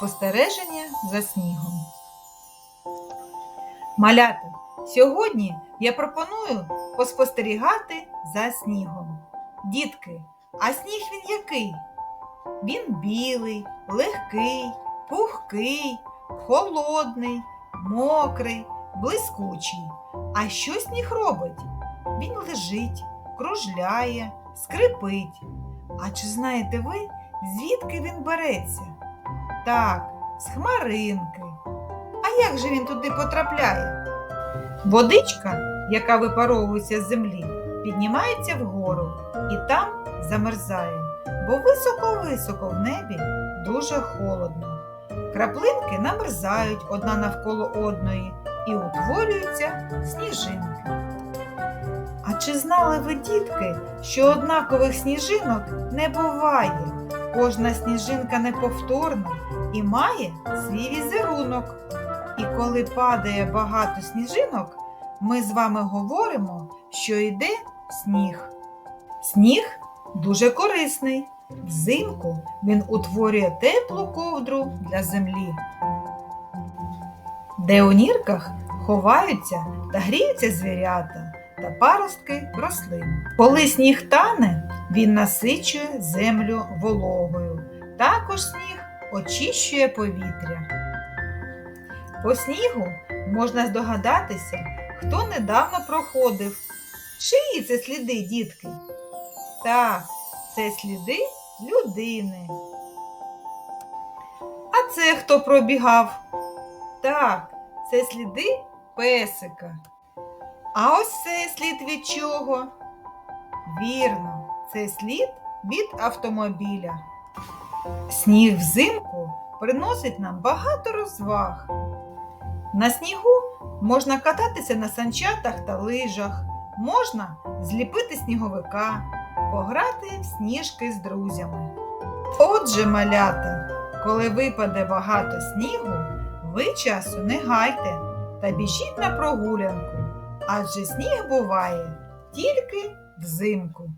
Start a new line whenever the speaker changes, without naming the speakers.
Спостереження за снігом. Малята, сьогодні я пропоную поспостерігати за снігом. Дітки, а сніг він який? Він білий, легкий, пухкий, холодний, мокрий, блискучий. А що сніг робить? Він лежить, кружляє, скрипить. А чи знаєте ви, звідки він береться? Так, з хмаринки. А як же він туди потрапляє? Водичка, яка випаровується з землі, піднімається вгору і там замерзає, бо високо-високо в небі дуже холодно. Краплинки намерзають одна навколо одної і утворюються сніжинки. А чи знали ви, дітки, що однакових сніжинок не буває? Кожна сніжинка неповторна і має свій візерунок. І коли падає багато сніжинок, ми з вами говоримо, що йде сніг. Сніг дуже корисний. Взимку він утворює теплу ковдру для землі. Де у нірках ховаються та гріються звірята та паростки рослин. Коли сніг тане, він насичує землю вологою. Також сніг очищує повітря. По снігу можна здогадатися, хто недавно проходив. Чиї це сліди, дітки? Так, це сліди людини. А це хто пробігав? Так, це сліди песика. А ось цей слід від чого? Вірно, це слід від автомобіля. Сніг взимку приносить нам багато розваг. На снігу можна кататися на санчатах та лижах, можна зліпити сніговика, пограти в сніжки з друзями. Отже, малята, коли випаде багато снігу, ви часу не гайте та біжіть на прогулянку, адже сніг буває тільки взимку.